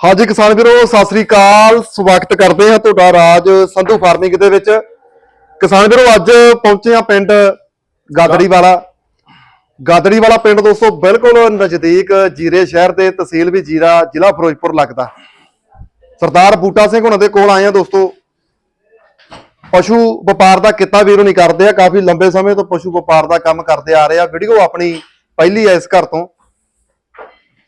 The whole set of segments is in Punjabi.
ਹਾਂਜੀ ਕਿਸਾਨ ਵੀਰੋ, ਸਤਿ ਸ੍ਰੀ ਅਕਾਲ। ਸਵਾਗਤ ਕਰਦੇ ਹਾਂ ਤੁਹਾਡਾ ਰਾਜ ਸੰਧੂ ਫਾਰਮਿੰਗ ਦੇ ਵਿੱਚ। ਕਿਸਾਨ ਵੀਰੋ, ਅੱਜ ਪਹੁੰਚੇ ਆ ਪਿੰਡ ਗਾਦੜੀ ਵਾਲਾ ਗਾਦੜੀ ਵਾਲਾ ਪਿੰਡ ਦੋਸਤੋ, ਬਿਲਕੁਲ ਨਜ਼ਦੀਕ ਜੀਰੇ ਸ਼ਹਿਰ ਦੇ ਤਹਿਸੀਲ ਵੀ ਜੀਰਾ ਜ਼ਿਲ੍ਹਾ ਫਿਰੋਜ਼ਪੁਰ ਲੱਗਦਾ। ਸਰਦਾਰ ਬੂਟਾ ਸਿੰਘ ਉਹਨਾਂ ਦੇ ਕੋਲ ਆਏ ਆ ਦੋਸਤੋ। ਪਸ਼ੂ ਵਪਾਰ ਦਾ ਕਿੱਤਾ ਵੀਰੋ ਨਹੀਂ ਕਰਦੇ ਆ, ਕਾਫੀ ਲੰਬੇ ਸਮੇਂ ਤੋਂ ਪਸ਼ੂ ਵਪਾਰ ਦਾ ਕੰਮ ਕਰਦੇ ਆ ਰਹੇ ਆ। ਵੀਡੀਓ ਆਪਣੀ ਪਹਿਲੀ ਹੈ ਇਸ ਘਰ ਤੋਂ।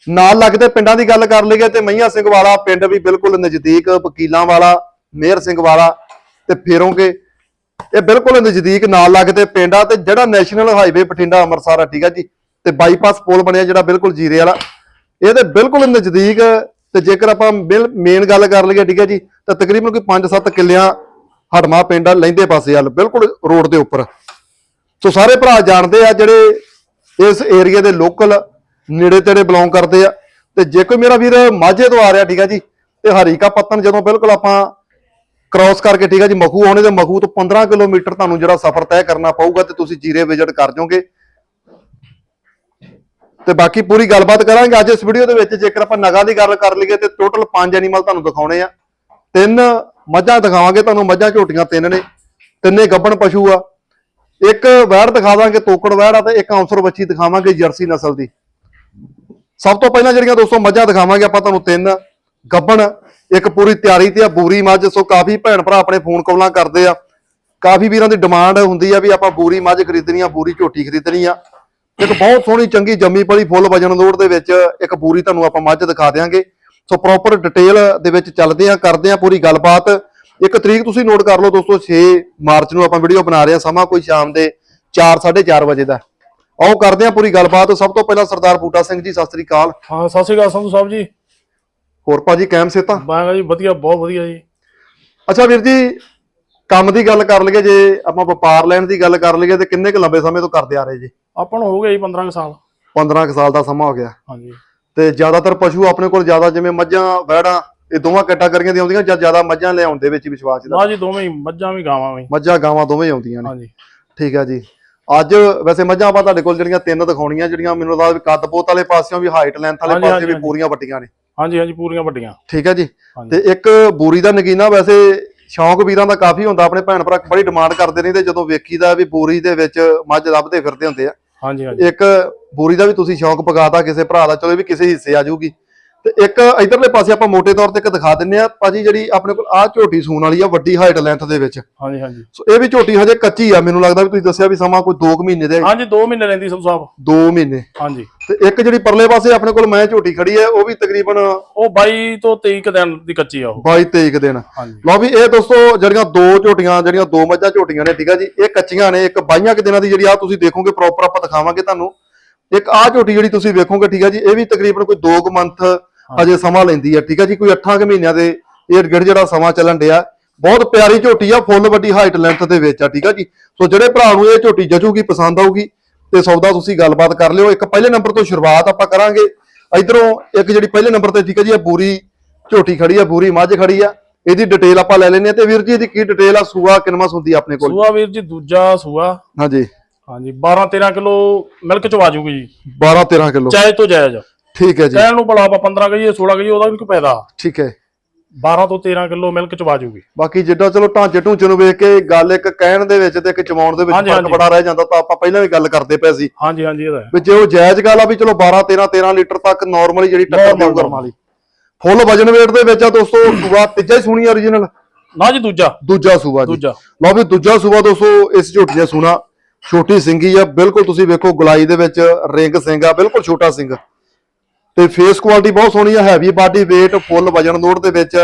ਨਾਲ ਲੱਗਦੇ ਪਿੰਡਾਂ ਦੀ ਗੱਲ ਕਰ ਲਈਏ ਤੇ ਮਈਆਂ ਸਿੰਘ ਵਾਲਾ ਪਿੰਡ ਵੀ ਬਿਲਕੁਲ ਨਜ਼ਦੀਕ, ਵਕੀਲਾਂ ਵਾਲਾ ਮੇਹਰ ਸਿੰਘ ਵਾਲਾ ਤੇ ਫੇਰੋਂਗੇ ਇਹ ਬਿਲਕੁਲ ਨਜ਼ਦੀਕ ਨਾਲ ਲੱਗਦੇ ਪਿੰਡ ਆ ਤੇ ਜਿਹੜਾ ਨੈਸ਼ਨਲ ਹਾਈਵੇ ਬਠਿੰਡਾ ਅੰਮ੍ਰਿਤਸਰ ਆ, ਠੀਕ ਆ ਜੀ? ਤੇ ਬਾਈਪਾਸ ਪੁਲ ਬਣਿਆ ਜਿਹੜਾ ਬਿਲਕੁਲ ਜੀਰੇ ਵਾਲਾ। ਇਹਦੇ ਬਿਲਕੁਲ ਨਜ਼ਦੀਕ ਤੇ ਜੇਕਰ ਆਪਾਂ ਮੇਨ ਗੱਲ ਕਰ ਲਈਏ, ਠੀਕ ਆ ਜੀ, ਤਾਂ ਤਕਰੀਬਨ ਕੋਈ 5-7 ਕਿੱਲਿਆਂ ਹੜਮਾ ਪਿੰਡ ਆ ਲੈਂਦੇ ਪਾਸੇ ਵੱਲ, ਬਿਲਕੁਲ ਰੋਡ ਦੇ ਉੱਪਰ। ਸੋ ਸਾਰੇ ਭਰਾ ਜਾਣਦੇ ਆ ਜਿਹੜੇ ਇਸ ਏਰੀਆ ਦੇ ਲੋਕਲ ਨੇੜੇ ਤੇੜੇ ਬਿਲੋਂਗ ਕਰਦੇ ਆ। ਤੇ ਜੇ ਕੋਈ ਮੇਰਾ ਵੀਰ ਮਾਝੇ ਤੋਂ ਆ ਰਿਹਾ, ਠੀਕ ਆ ਜੀ, ਤੇ ਹਰੀਕਾ ਪੱਤਨ ਜਦੋਂ ਬਿਲਕੁਲ ਆਪਾਂ ਕ੍ਰਾਸ ਕਰਕੇ, ਠੀਕ ਆ ਜੀ, ਮਖੂ ਆਉਣੇ ਤੇ ਮਖੂ ਤੋਂ 15 ਕਿਲੋਮੀਟਰ ਤੁਹਾਨੂੰ ਜਿਹੜਾ ਸਫ਼ਰ ਤੈਅ ਕਰਨਾ ਪਊਗਾ ਤੇ ਤੁਸੀਂ ਜੀਰੇ ਵਿਜ਼ਿਟ ਕਰ ਜਾਓਗੇ। ਤੇ ਬਾਕੀ ਪੂਰੀ ਗੱਲਬਾਤ ਕਰਾਂਗੇ ਅੱਜ ਇਸ ਵੀਡੀਓ ਦੇ ਵਿੱਚ, ਜੇਕਰ ਆਪਾਂ ਨਗਾਂ ਦੀ ਗੱਲ ਕਰ ਲਈਏ ਤੇ ਟੋਟਲ 5 ਐਨੀਮਲ ਤੁਹਾਨੂੰ ਦਿਖਾਉਣੇ ਆ। ਤਿੰਨ ਮੱਝਾਂ ਦਿਖਾਵਾਂਗੇ ਤੁਹਾਨੂੰ, ਮੱਝਾਂ ਝੋਟੀਆਂ ਤਿੰਨ ਨੇ, ਤਿੰਨੇ ਗੱਬਣ ਪਸ਼ੂ ਆ। ਇੱਕ ਵੈੜ ਦਿਖਾ ਦਾਂਗੇ, ਤੋਕੜ ਵੈੜ ਆ ਤੇ ਇੱਕ ਔਂਸਰ ਬੱਚੀ ਦਿਖਾਵਾਂਗੇ ਜਰਸੀ ਨਸਲ ਦੀ। ਸਭ ਤੋਂ ਪਹਿਲਾਂ ਜਿਹੜੀਆਂ ਦੋਸਤੋ ਮੱਝਾਂ ਦਿਖਾਵਾਂਗੇ ਆਪਾਂ ਤੁਹਾਨੂੰ ਤਿੰਨ ਗੱਭਣ ਇੱਕ ਪੂਰੀ ਤਿਆਰੀ ਤੇ ਆ, ਬੂਰੀ ਮੱਝ, ਸੋ ਕਾਫੀ ਭੈਣ ਭਰਾ ਆਪਣੇ ਫੋਨ ਕਾਲਾਂ ਕਰਦੇ ਆ। ਕਾਫੀ ਵੀਰਾਂ ਦੀ ਡਿਮਾਂਡ ਹੁੰਦੀ ਆ ਵੀ ਆਪਾਂ ਬੂਰੀ ਮੱਝ ਖਰੀਦਣੀ ਆ, ਬੂਰੀ ਝੋਟੀ ਖਰੀਦਣੀ ਆ। ਇੱਕ ਬਹੁਤ ਸੋਹਣੀ ਚੰਗੀ ਜੰਮੀ ਪਲੀ ਫੁੱਲ ਵਜਨ ਲੋੜ ਦੇ ਵਿੱਚ ਇੱਕ ਬੂਰੀ ਤੁਹਾਨੂੰ ਆਪਾਂ ਮੱਝ ਦਿਖਾ ਦੇਾਂਗੇ ਸੋ ਪ੍ਰੋਪਰ ਡਿਟੇਲ ਦੇ ਵਿੱਚ ਚੱਲਦੇ ਆ, ਕਰਦੇ ਆ ਪੂਰੀ ਗੱਲਬਾਤ। ਇੱਕ ਤਰੀਕ ਤੁਸੀਂ ਨੋਟ ਕਰ ਲਓ ਦੋਸਤੋ 6 ਮਾਰਚ ਨੂੰ ਆਪਾਂ ਵੀਡੀਓ ਬਣਾ ਰਹੇ ਆ, ਸਮਾਂ ਕੋਈ ਸ਼ਾਮ ਦੇ 4:30 ਵਜੇ ਦਾ। ਆਓ ਕਰਦੇ ਆ ਪੂਰੀ ਗੱਲਬਾਤ। ਸਭ ਤੋਂ ਪਹਿਲਾਂ ਸਰਦਾਰ ਬੂਟਾ ਸਿੰਘ ਜੀ ਸਤਿ ਸ੍ਰੀ ਅਕਾਲ। ਹਾਂ ਸਤਿ ਸ਼੍ਰੀ ਅਕਾਲ ਸੰਧੂ ਸਾਹਿਬ ਜੀ। ਹੋਰ ਭਾਜੀ ਕੈਮ ਸੇਤਾ? ਬਾਗਾ ਜੀ ਵਧੀਆ ਬਹੁਤ ਵਧੀਆ ਜੀ। ਅੱਛਾ ਵੀਰ ਜੀ ਕੰਮ ਦੀ ਗੱਲ ਕਰ ਲਈਏ ਜੇ ਆਪਾਂ ਵਪਾਰ ਲੈਣ ਦੀ ਗੱਲ ਕਰ ਲਈਏ ਤੇ ਕਿੰਨੇ ਕੁ ਲੰਬੇ ਸਮੇਂ ਤੋਂ ਕਰਦੇ ਆ ਰਹੇ ਜੀ? ਆਪਾਂ ਨੂੰ ਹੋ ਗਿਆ ਜੀ 15 ਕੁ ਸਾਲ। 15 ਕੁ ਸਾਲ ਦਾ ਸਮਾਂ ਹੋ ਗਿਆ। ਹਾਂਜੀ। ਤੇ ਜ਼ਿਆਦਾਤਰ ਪਸ਼ੂ ਆਪਣੇ ਕੋਲ ਜ਼ਿਆਦਾ ਜਿਵੇਂ ਮੱਝਾਂ ਵਹਿੜਾਂ ਇਹ ਦੋਵਾਂ ਕੈਟਾਗਰੀਆਂ ਦੀਆਂ ਆਉਂਦੀਆਂ ਜਾਂ ਜ਼ਿਆਦਾ ਮੱਝਾਂ ਲਿਆਉਣ ਦੇ ਵਿੱਚ ਵਿਸ਼ਵਾਸ ਦਾ? ਜੀ ਦੋਵੇਂ ਹੀ ਮੱਝਾਂ ਵੀ ਗਾਵਾਂ ਵੀ। ਮੱਝਾਂ ਗਾਵਾਂ ਦੋਵੇਂ ਹੀ ਆਉਂਦੀਆਂ ਨੇ। ਹਾਂਜੀ। ਠੀਕ ਹੈ ਜੀ। ਅੱਜ ਵੈਸੇ ਮੱਝਾਂ ਆਪਾਂ ਤੁਹਾਡੇ ਕੋਲ ਜਿਹੜੀਆਂ ਤਿੰਨ ਦਿਖਾਉਣੀਆਂ ਜਿਹੜੀਆਂ ਮੈਨੂੰ ਲੱਗਦਾ ਵੀ ਕੱਦ ਪੋਤ ਵਾਲੇ ਪਾਸਿਓਂ ਵੀ ਹਾਈਟ ਲੈਂਥ ਵਾਲੇ ਹਾਂਜੀ, ਪਾਸੇ ਵੀ ਹਾਂਜੀ। ਪੂਰੀਆਂ ਵੱਟੀਆਂ ਨੇ। ਹਾਂਜੀ ਹਾਂਜੀ ਪੂਰੀਆਂ ਵੱਡੀਆਂ। ਠੀਕ ਹੈ ਜੀ? ਤੇ ਇੱਕ ਬੂਰੀ ਦਾ ਨਗੀਨਾ ਵੈਸੇ ਸ਼ੌਂਕ ਵੀਰਾਂ ਦਾ ਕਾਫੀ ਹੁੰਦਾ ਆਪਣੇ ਭੈਣ ਭਰਾ ਬੜੀ ਡਿਮਾਂਡ ਕਰਦੇ ਨੇ ਤੇ ਜਦੋਂ ਵੇਖੀਦਾ ਵੀ ਬੂਰੀ ਦੇ ਵਿੱਚ ਮੱਝ ਲੱਭਦੇ ਫਿਰਦੇ ਹੁੰਦੇ ਆ। ਹਾਂਜੀ ਹਾਂਜੀ। ਇੱਕ ਬੂਰੀ ਦਾ ਵੀ ਤੁਸੀਂ ਸ਼ੌਂਕ ਪਗਾਤਾ ਕਿਸੇ ਭਰਾ ਦਾ ਚਲੋ ਇਹ ਵੀ ਕਿਸੇ ਹਿੱਸੇ ਆ ਜਾਊਗੀ। ਤੇ ਇੱਕ ਇਧਰਲੇ ਪਾਸੇ ਆਪਾਂ ਮੋٹے ਤੌਰ ਤੇ ਇੱਕ ਦਿਖਾ ਦਿੰਨੇ ਆ ਭਾਜੀ ਜਿਹੜੀ ਆਪਣੇ ਕੋਲ ਆਹ ਝੋਟੀ ਸੂਣ ਵਾਲੀ ਆ ਵੱਡੀ ਹਾਈਟ ਲੈਂਥ ਦੇ ਵਿੱਚ। ਹਾਂਜੀ ਹਾਂਜੀ। ਸੋ ਇਹ ਵੀ ਝੋਟੀ ਹਜੇ ਕੱਚੀ ਆ ਮੈਨੂੰ ਲੱਗਦਾ ਵੀ ਤੁਸੀਂ ਦੱਸਿਆ ਵੀ ਸਮਾਂ ਕੋਈ 2 ਮਹੀਨੇ ਦੇ ਹਾਂਜੀ 2 ਮਹੀਨੇ ਲੈਂਦੀ ਸੰਧੂ ਸਾਹਿਬ 2 ਮਹੀਨੇ। ਹਾਂਜੀ। ਤੇ ਇੱਕ ਜਿਹੜੀ ਪਰਲੇ ਪਾਸੇ ਆਪਣੇ ਕੋਲ ਮੈਂ ਝੋਟੀ ਖੜੀ ਹੈ ਉਹ ਵੀ ਤਕਰੀਬਨ ਉਹ 22 ਤੋਂ 23 ਕੁ ਦਿਨ ਦੀ ਕੱਚੀ ਆ ਉਹ। 22 23 ਕੁ ਦਿਨ। ਹਾਂਜੀ। ਲਓ ਵੀ ਇਹ ਦੋਸਤੋ ਜਿਹੜੀਆਂ ਦੋ ਝੋਟੀਆਂ ਜਿਹੜੀਆਂ ਦੋ ਮੱਝਾਂ ਝੋਟੀਆਂ ਨੇ ਠੀਕ ਆ ਜੀ ਇਹ ਕੱਚੀਆਂ ਨੇ ਇੱਕ 22 ਕੁ ਦਿਨਾਂ ਦੀ ਜਿਹੜੀ ਆ ਤੁਸੀਂ ਦੇਖੋਗੇ ਪ੍ਰੋਪਰ ਆਪਾਂ ਦਿਖਾਵਾਂਗੇ ਤੁਹਾਨੂੰ। ਇੱਕ ਆਹ ਝੋਟੀ ਜਿਹੜੀ ਤੁਸੀਂ ਵੇਖੋਗੇ ਠੀਕ ਆ ਜੀ ਇਹ ਵੀ ਤਕਰੀਬਨ ਕੋਈ 2 ਮੰਥ ਅਜੇ ਸਮਾਂ ਲੈਂਦੀ ਆ ਠੀਕ ਆ ਜੀ ਕੋਈ 8 ਕੁ ਮਹੀਨਿਆਂ ਦੇ ਇਹ ਗਿੜ ਜਿਹੜਾ ਸਮਾਂ ਚੱਲਣ ਡਿਆ ਬਹੁਤ ਪਿਆਰੀ ਝੋਟੀ ਆ ਫੁੱਲ ਵੱਡੀ ਹਾਈਟ ਲੈਂਥ ਦੇ ਵਿੱਚ ਆ ਠੀਕ ਆ ਜੀ। ਸੋ ਜਿਹੜੇ ਭਰਾ ਨੂੰ ਇਹ ਝੋਟੀ ਜਚੂਗੀ ਪਸੰਦ ਆਊਗੀ ਤੇ ਸੌਦਾ ਤੁਸੀਂ ਗੱਲਬਾਤ ਕਰ ਲਿਓ। ਇੱਕ ਪਹਿਲੇ ਨੰਬਰ ਤੋਂ ਸ਼ੁਰੂਆਤ ਆਪਾਂ ਕਰਾਂਗੇ। ਇਧਰੋਂ ਇੱਕ ਜਿਹੜੀ ਪਹਿਲੇ ਨੰਬਰ ਤੇ ਠੀਕ ਆ ਜੀ ਇਹ ਬੂਰੀ ਝੋਟੀ ਖੜੀ ਆ ਬੂਰੀ ਮੱਝ ਖੜੀ ਆ। ਇਹਦੀ ਡਿਟੇਲ ਆਪਾਂ ਲੈ ਲੈਨੇ ਆ ਤੇ ਵੀਰ ਜੀ ਇਹਦੀ ਕੀ ਡਿਟੇਲ ਆ? ਸੂਆ ਕਿੰਨਵਾਂ ਸੁੰਦੀ ਆਪਣੇ ਕੋਲ? ਸੂਆ ਵੀਰ ਜੀ ਦੂਜਾ ਸੂਆ। ਹਾਂਜੀ। ਹਾਂਜੀ 12 13 ਕਿਲੋ ਮਿਲਕ ਚਵਾ ਜੂਗੀ ਜੀ। 12 13 ਕਿਲੋ। ਜਾਇਜ਼ ਤੋਂ ਜਾਇਜ਼ ਠੀਕ ਹੈ ਜੀ। ਕਹਿਣ ਨੂੰ ਭਲਾ ਆਪਾਂ 15 ਕਹੀਏ 16 ਕਹੀਏ ਉਹਦਾ ਵੀ ਕੋਈ ਫਾਇਦਾ। ਠੀਕ ਹੈ। 12 ਤੋਂ 13 ਕਿਲੋ ਮਿਲਕ ਚਵਾ ਜੂਗੀ। ਬਾਕੀ ਜਿੱਦਾਂ ਚਲੋ ਢਾਂਚੇ ਢੂੰਚੇ ਨੂੰ ਵੇਖ ਕੇ ਗੱਲ ਇੱਕ ਕਹਿਣ ਦੇ ਵਿੱਚ ਤੇ ਇੱਕ ਚਵਾਉਣ ਦੇ ਵਿੱਚ ਹਾਂਜੀ, ਫ਼ਰਕ ਹਾਂਜੀ। ਬੜਾ ਰਹਿ ਜਾਂਦਾ ਤਾਂ ਆਪਾਂ ਪਹਿਲਾਂ ਵੀ ਗੱਲ ਕਰਦੇ ਪਏ ਸੀ। ਹਾਂਜੀ ਹਾਂਜੀ ਇਹਦਾ। ਵੀ ਜੇ ਉਹ ਜਾਇਜ਼ ਗੱਲ ਆ ਵੀ ਚਲੋ 12 13 13 ਲੀਟਰ ਤੱਕ ਨਾਰਮਲੀ ਜਿਹੜੀ ਟੱਕਰ Normal, ਦੇਊ ਕਰਮ ਵਾਲੀ ਫੁੱਲ ਵਜਨ weight ਦੇ ਵਿੱਚ ਆ ਦੋਸਤੋ ਸੂਆ ਤੀਜਾ ਹੀ ਸੁਣੀ origignal ਨਾ ਜੀ ਦੂਜਾ। ਦੂਜਾ ਸੂਆ ਜੀ। ਦੂਜਾ। ਲਓ ਵੀ ਦੂਜਾ ਸੂਆ ਦੋਸਤੋ ਇਸ ਝੋਟੀ ਦਾ ਸੁਣਾ। ਛੋਟੀ ਸਿੰਗੀ ਆ ਬਿਲਕੁਲ ਤੁਸੀਂ ਵੇਖੋ ਗੁਲਾਈ ਦੇ ਵਿੱਚ ਰਿੰਗ ਸਿੰਘ ਆ ਬਿਲਕੁਲ ਛੋਟਾ ਸਿੰਘ ਤੇ ਫੇਸ ਕੁਆਲਿਟੀ ਬਹੁਤ ਸੋਹਣੀ ਆ ਹੈਵੀ ਬਾਡੀ weight ਫੁੱਲ ਵਜਨ ਲੋਡ ਦੇ ਵਿੱਚ।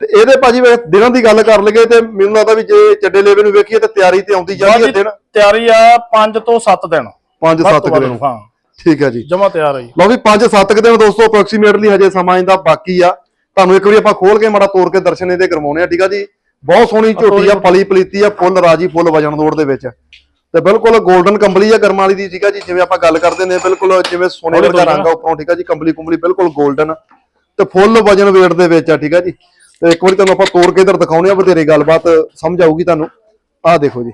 ਤੇ ਇਹਦੇ ਭਾਜੀ ਵੇ ਦਿਨਾਂ ਦੀ ਗੱਲ ਕਰ ਲਈਏ ਤੇ ਮੈਨੂੰ ਲੱਗਦਾ ਵੀ ਜੇ ਚੱਡੇ ਲੇਵੇ ਨੂੰ ਵੇਖੀਏ ਤੇ ਤਿਆਰੀ ਤੇ ਆਉਂਦੀ ਜਾਂਦੀ ਹੈ ਦਿਨ। ਤਿਆਰੀ ਆ 5 ਤੋਂ 7 ਦਿਨ। 5-7 ਵੱਧ ਦਿਨ ਹਾਂ। ਠੀਕ ਹੈ ਜੀ। ਜਮਾ ਤਿਆਰ ਜੀ। ਲਓ ਵੀ 5-7 ਦਿਨ ਦੋਸਤੋ ਅਪਰੋਕਸੀਮੇਟਲੀ ਹਜੇ ਸਮਾਂ ਇਹਦਾ ਬਾਕੀ ਆ। ਤੁਹਾਨੂੰ ਇੱਕ ਵਾਰੀ ਆਪਾਂ ਖੋਲ ਕੇ ਮਾੜਾ ਤੋੜ ਕੇ ਦਰਸ਼ਨ ਇਹਦੇ ਕਰਵਾਉਣੇ ਆ ਠੀਕ ਆ ਜੀ? ਬਹੁਤ ਸੋਹਣੀ ਝੋਟੀ ਆ ਫਲੀ ਪਲੀਤੀ ਆ ਫੁੱਲ ਰਾਜੀ ਫੁੱਲ ਵਜਨ ਲੋਡ ਦੇ ਵਿੱਚ। ਤੇ ਬਿਲਕੁਲ 골ਡਨ ਕੰਬਲੀ ਆ ਕਰਮ ਵਾਲੀ ਦੀ ਠੀਕ ਆ ਜੀ ਜਿਵੇਂ ਆਪਾਂ ਗੱਲ ਕਰਦੇ ਨੇ ਬਿਲਕੁਲ ਜਿਵੇਂ ਸੋਨੇ ਵਰਗਾ ਰੰਗ ਆ ਉੱਪਰੋਂ ਠੀਕ ਆ ਜੀ ਕੰਬਲੀ ਕੁੰਬਲੀ ਬਿਲਕੁਲ 골ਡਨ ਤੇ ਫੁੱਲ ਵਜਨ weight ਦੇ ਵਿੱਚ ਆ ਠੀਕ ਆ ਜੀ। ਤੇ ਇੱਕ ਵਾਰੀ ਤੁਹਾਨੂੰ ਆਪਾਂ ਤੋੜ ਕੇ ਇਧਰ ਦਿਖਾਉਣੇ ਆ ਬਥੇਰੀ ਗੱਲਬਾਤ ਸਮਝ ਆਊਗੀ ਤੁਹਾਨੂੰ। ਆਹ ਦੇਖੋ ਜੀ।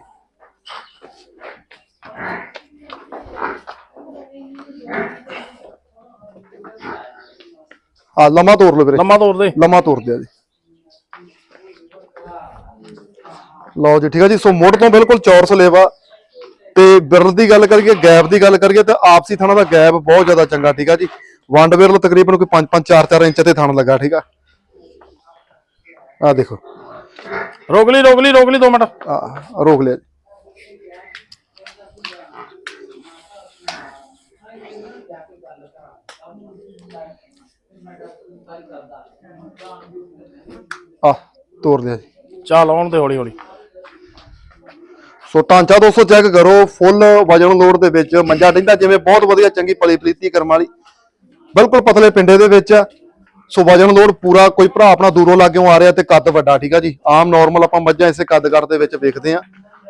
ਆ ਲੰਮਾ ਤੋੜ ਲਓ ਵੀਰੇ। ਲੰਮਾ ਤੋਰ ਦੇ। ਲੰਮਾ ਤੋੜ ਦਿਆ ਜੀ। ਲਓ ਜੀ ਠੀਕ ਆ ਜੀ ਸੋ ਮੁੱਢ ਤੋਂ ਬਿਲਕੁਲ ਚੌਰਸ ਲੇਵਾ ਤੇ ਬਿਰਲ ਦੀ ਗੱਲ ਕਰੀਏ ਗੈਪ ਦੀ ਗੱਲ ਕਰੀਏ ਤਾਂ ਆਪਸੀ ਥਾਣਾ ਦਾ ਗੈਪ ਬਹੁਤ ਜ਼ਿਆਦਾ ਚੰਗਾ ਠੀਕ ਆ ਜੀ? ਵੰਡ ਬਿਰਲ ਤਕਰੀਬਨ ਕੋਈ 5 5 4 4 ਇੰਚ ਤੇ ਥਣ ਲੱਗਾ ਠੀਕ ਆ? ਆ ਦੇਖੋ। ਰੋਕ ਲਈ ਰੋਕ ਲਈ ਰੋਕ ਲਈ 2 ਮਿੰਟ। ਆ ਰੋਕ ਲਿਆ। ਆ ਤੋੜ ਲਿਆ ਜੀ। ਚੱਲ ਆਉਣ ਤੇ ਹੌਲੀ ਹੌਲੀ ਸੋ ਟਾਂਚਾ ਦੋਸਤੋ ਚੈੱਕ ਕਰੋ ਫੁੱਲ ਵਜਨ ਲੋਡ ਦੇ ਵਿੱਚ ਮੰਜਾ ਡਿੰਦਾ ਜਿਵੇਂ ਬਹੁਤ ਵਧੀਆ ਚੰਗੀ ਪਲੀ ਪਲੀਤੀ ਕਰਮ ਵਾਲੀ। ਬਿਲਕੁਲ ਪਤਲੇ ਪਿੰਡੇ ਦੇ ਵਿੱਚ। ਆ। ਸੋ ਵਜਨ ਲੋਡ ਪੂਰਾ, ਕੋਈ ਭਰਾ ਆਪਣਾ ਦੂਰੋਂ ਲਾਗਿਓਂ ਆ ਰਿਹਾ ਤੇ ਕੱਦ ਵੱਡਾ, ਠੀਕ ਆ ਜੀ? ਆਮ ਨਾਰਮਲ ਆਪਾਂ ਮੱਝਾਂ ਇਸੇ ਕੱਦ ਕੱਦ ਦੇ ਵਿੱਚ ਵੇਖਦੇ ਆ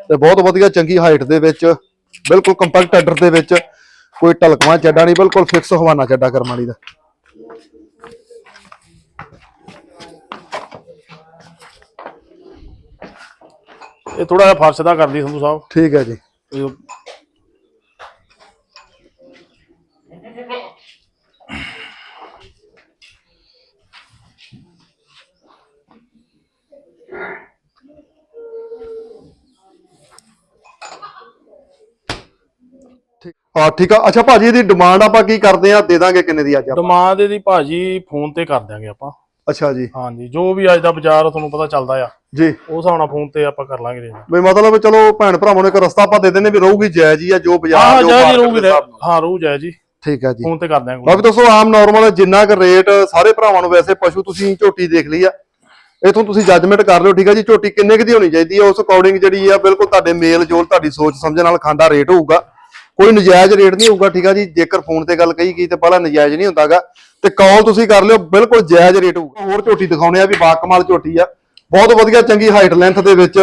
ਤੇ ਬਹੁਤ ਵਧੀਆ ਚੰਗੀ ਹਾਈਟ ਦੇ ਵਿੱਚ, ਬਿਲਕੁਲ ਕੰਪੈਕਟ ਆਰਡਰ ਦੇ ਵਿੱਚ ਕੋਈ ਢਲਕਵਾਂ ਚੱਡਾ ਨਹੀਂ, ਬਿਲਕੁਲ ਫਿਕਸ ਹਵਾਨਾ ਚੱਡਾ ਕਰਮ ਵਾਲੀ ਦਾ। ਇਹ ਥੋੜਾ ਜਿਹਾ ਫਰਸ਼ ਦਾ ਕਰਦੀ ਸੰਧੂ ਸਾਹਿਬ। ਠੀਕ ਹੈ ਜੀ। ਇਹ ਠੀਕ। ਹਾਂ ਠੀਕ ਆ। ਅੱਛਾ ਭਾਜੀ ਇਹਦੀ ਡਿਮਾਂਡ ਆਪਾਂ ਕੀ ਕਰਦੇ ਆ? ਦੇ ਦਾਂਗੇ ਕਿੰਨੇ ਦੀ ਅੱਜ ਆਪਾਂ? ਡਿਮਾਂਡ ਇਹਦੀ ਭਾਜੀ ਫੋਨ ਤੇ ਕਰ ਦਿਆਂਗੇ ਆਪਾਂ। ਅੱਛਾ ਜੀ। ਹਾਂਜੀ ਜੋ ਵੀ ਅੱਜ ਦਾ ਬਾਜ਼ਾਰ ਤੁਹਾਨੂੰ ਪਤਾ ਚੱਲਦਾ ਆ। ਜੀ। ਉਸ ਨਾਲ ਫੋਨ ਤੇ ਆਪਾਂ ਕਰ ਲਾਂਗੇ ਰੇਂਜ ਵੀ ਮਤਲਬ ਚਲੋ ਭੈਣ ਭਰਾਵਾਂ ਨੂੰ ਇੱਕ ਰਸਤਾ ਆਪਾਂ ਦੇ ਦਿੰਦੇ ਵੀ ਰਹੂਗੀ ਜਾਇਜ਼ ਹੀ ਆ ਜੋ ਬਾਜ਼ਾਰ ਹਾਂ ਜੋ ਜਾਇਜ਼ ਰਹੂਗੀ। ਹਾਂ ਰਹੂ ਜਾਇਜ਼ ਜੀ। ਠੀਕ ਹੈ ਜੀ। ਫੋਨ ਤੇ ਕਰ ਦਿਆਂਗੇ। ਬਾਕੀ ਦੋਸਤੋ ਆਮ ਨਾਰਮਲ ਜਿੰਨਾ ਕੁ ਰੇਟ ਸਾਰੇ ਭਰਾਵਾਂ ਨੂੰ ਵੈਸੇ ਪਸ਼ੂ ਤੁਸੀਂ ਝੋਟੀ ਦੇਖ ਲਈ ਆ ਇਥੋਂ ਤੁਸੀਂ ਜੱਜਮੈਂਟ ਕਰ ਲਿਓ ਠੀਕ ਹੈ ਜੀ? ਝੋਟੀ ਕਿੰਨੇ ਕੁ ਦੀ ਹੋਣੀ ਚਾਹੀਦੀ ਹੈ ਉਸ ਅਕੋਰਡਿੰਗ ਜਿਹੜੀ ਆ ਬਿਲਕੁਲ ਤੁਹਾਡੇ ਮੇਲ ਜੋਲ ਤੁਹਾਡੀ ਸੋਚ ਸਮਝ ਨਾਲ ਖਾਂਦਾ ਰੇਟ ਹੋਊਗਾ। ਕੋਈ ਨਜਾਇਜ਼ ਰੇਟ ਨਹੀਂ ਹੋਊਗਾ ਠੀਕ ਆ ਜੀ? ਜੇਕਰ ਫੋਨ ਤੇ ਗੱਲ ਕਹੀ ਗਈ ਤੇ ਪਹਿਲਾਂ ਨਜਾਇਜ਼ ਨਹੀਂ ਹੁੰਦਾਗਾ। ਤੇ ਕਾਲ ਤੁਸੀਂ ਕਰ ਲਿਓ ਬਿਲਕੁਲ ਜਾਇਜ਼ ਰੇਟ ਹੋਊਗਾ। ਹੋਰ ਝੋਟੀ ਦਿਖਾਉਣੇ ਆ ਵੀ ਬਾਕਮਾਲ ਝੋਟੀ ਆ। ਬਹੁਤ ਵਧੀਆ ਚੰਗੀ ਹਾਈਟ ਲੈਂਥ ਦੇ ਵਿੱਚ।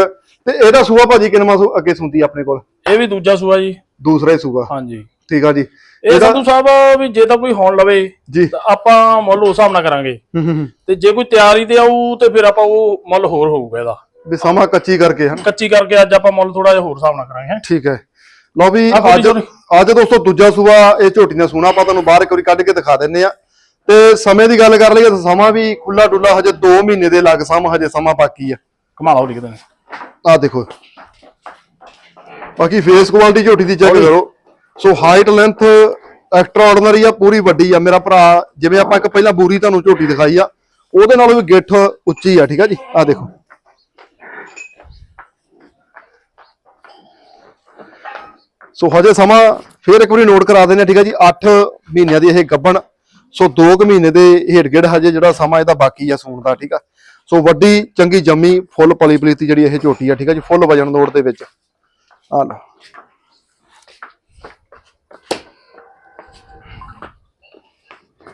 ਤੇ ਇਹਦਾ ਸੂਆ ਭਾਜੀ ਕਿੰਨਵਾਂ ਸੂ ਅੱਗੇ ਸੁੰਦੀ ਆਪਣੇ ਕੋਲ? ਇਹ ਵੀ ਦੂਜਾ ਸੂਆ ਜੀ। ਦੂਸਰਾ ਹੀ ਸੂਆ। ਹਾਂਜੀ। ਠੀਕ ਆ ਜੀ। ਇਹ ਸੰਧੂ ਸਾਹਿਬ ਵੀ ਜੇ ਤਾਂ ਕੋਈ ਹੋਣ ਲਵੇ ਤਾਂ ਆਪਾਂ ਮੁੱਲ ਉਸ ਹਿਸਾਬ ਨਾਲ ਕਰਾਂਗੇ। ਹੂੰ ਹੂੰ ਹੂੰ। ਤੇ ਜੇ ਕੋਈ ਤਿਆਰੀ ਤੇ ਆਊ ਤੇ ਫਿਰ ਆਪਾਂ ਉਹ ਮੁੱਲ ਹੋਰ ਹੋਊਗਾ ਇਹਦਾ। ਵੀ ਸਮਾਂ ਕੱਚੀ ਕਰਕੇ ਹਨ? ਕੱਚੀ ਕਰਕੇ ਅੱਜ ਆਪਾਂ ਮੁੱਲ ਥੋੜਾ ਜਿਹਾ ਹੋਰ ਹਿਸਾਬ ਨਾਲ ਕਰਾਂਗੇ। ਠੀਕ ਹੈ। ਲਓ ਵੀ ਅੱਜ ਅੱਜ ਦੋਸਤੋ ਦੂਜਾ ਸੂਆ ਇਹ ਝੋਟੀ ਨੇ ਸੂਣਾ ਆਪਾਂ ਤੁਹਾਨੂੰ ਬਾਹਰ ਇੱਕ ਵਾਰੀ ਕੱਢ ਕੇ ਦਿਖਾ ਦਿੰਨੇ ਆ ਤੇ ਸਮੇਂ ਦੀ ਗੱਲ ਕਰ ਲਈਏ ਤਾਂ ਸਮਾਂ ਵੀ ਖੁੱਲਾ ਡੁੱਲਾ ਹਜੇ 2 ਮਹੀਨੇ ਦੇ ਲੱਗ ਸਮ ਹਜੇ ਸਮਾਂ ਬਾਕੀ ਆ। ਕਮਾਲਾ ਹੋ ਲਿਖਦੇ ਨੇ। ਆ ਦੇਖੋ। ਬਾਕੀ ਫੇਸ ਕੁਆਲਿਟੀ ਝੋਟੀ ਦੀ ਚੈੱਕ ਕਰੋ। So height length extraordinary ਆ ਪੂਰੀ ਵੱਡੀ ਆ। ਮੇਰਾ ਭਰਾ ਜਿਵੇਂ ਆਪਾਂ ਇੱਕ ਪਹਿਲਾਂ ਬੂਰੀ ਤੁਹਾਨੂੰ ਝੋਟੀ ਦਿਖਾਈ ਆ ਉਹਦੇ ਨਾਲੋਂ ਵੀ ਗਿੱਠ ਉੱਚੀ ਆ ਠੀਕ ਆ ਜੀ? ਆ ਦੇਖੋ। ਸੋ ਹਜੇ ਸਮਾਂ ਫੇਰ ਇੱਕ ਵਾਰੀ ਨੋਟ ਕਰਾ ਦਿੰਦੇ ਆ ਠੀਕ ਆ ਜੀ? 8 ਮਹੀਨਿਆਂ ਦੀ ਇਹ ਗੱਭਣ ਸੋ 2 ਕੁ ਮਹੀਨੇ ਦੇ ਹੇਠ ਗੇੜ ਹਜੇ ਜਿਹੜਾ ਸਮਾਂ ਇਹਦਾ ਬਾਕੀ ਆ ਸੂਣ ਦਾ ਠੀਕ ਆ? ਸੋ ਵੱਡੀ ਚੰਗੀ ਜੰਮੀ ਫੁੱਲ ਪਲੀ ਪਲੀਤੀ ਜਿਹੜੀ ਇਹ ਝੋਟੀ ਆ ਠੀਕ ਆ ਜੀ? ਫੁੱਲ ਵਜਨ ਲੋੜ ਦੇ ਵਿੱਚ। ਆ ਲਓ।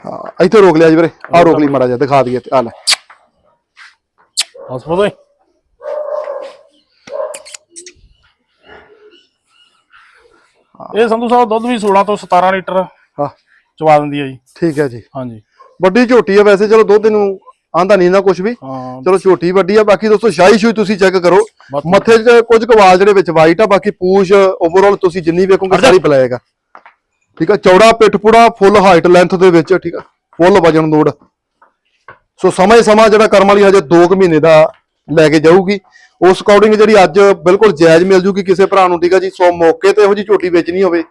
ਹਾਂ ਇੱਥੇ ਰੋਕ ਲਿਆ ਜੀ ਵੀਰੇ। ਆ ਰੋਕ ਲਈ ਮਾੜਾ ਜਿਹਾ ਦਿਖਾ ਦਈਏ ਤੇ ਆ ਲੈ। ਹੱਸ ਪਤਾ ਇਹ ਸੰਧੂ ਸਾਹਿਬ ਦੁੱਧ ਵੀ 16 ਤੋਂ 17 ਲੀਟਰ ਹਾਂ। ਚਵਾ ਦਿੰਦੀ ਹੈ ਜੀ। ਠੀਕ ਹੈ ਜੀ। ਹਾਂਜੀ। ਵੱਡੀ ਝੋਟੀ ਆ ਵੈਸੇ ਚਲੋ ਦੁੱਧ ਨੂੰ ਆਂਦਾ ਨਹੀਂ ਨਾ ਕੁਝ ਵੀ। ਹਾਂ। ਚਲੋ ਝੋਟੀ ਵੱਡੀ ਆ ਬਾਕੀ ਦੋਸਤੋ ਸ਼ਾਹੀ ਸ਼ੂਈ ਤੁਸੀਂ ਚੈੱਕ ਕਰੋ। ਮੱਥੇ 'ਚ ਕੁਝ ਕਵਾਲ ਜਿਹੜੇ ਵਿੱਚ ਵਾਈਟ ਆ ਬਾਕੀ ਪੂਛ ਓਵਰਆਲ ਤੁਸੀਂ ਜਿੰਨੀ ਵੇਖੋਗੇ ਸਾਰੀ ਬਲੈਕ ਆ। ਠੀਕ ਆ ਚੌੜਾ ਪਿੱਠ ਪੂੜਾ ਫੁੱਲ ਹਾਈਟ ਲੈਂਥ ਦੇ ਵਿੱਚ ਠੀਕ ਆ ਫੁੱਲ ਵਜਨ ਲੋਡ ਸੋ ਸਮਾਂ ਹੀ ਸਮਾਂ ਜਿਹੜਾ ਕਰਮ ਵਾਲੀ ਹਜੇ 2 ਮਹੀਨੇ ਦਾ ਲੈ ਕੇ ਜਾਊਗੀ। ਉਸ ਅਕੋਰਡਿੰਗ ਜਿਹੜੀ ਅੱਜ ਬਿਲਕੁਲ ਜਾਇਜ਼ ਮਿਲ ਜੂਗੀ ਕਿਸੇ ਭਰਾ ਨੂੰ ਠੀਕ ਆ ਜੀ ਸੋ ਮੌਕੇ ਤੇ ਇਹੋ ਜੀ ਝੋਟੀ ਵੇਚਣੀ ਹੋਵੇ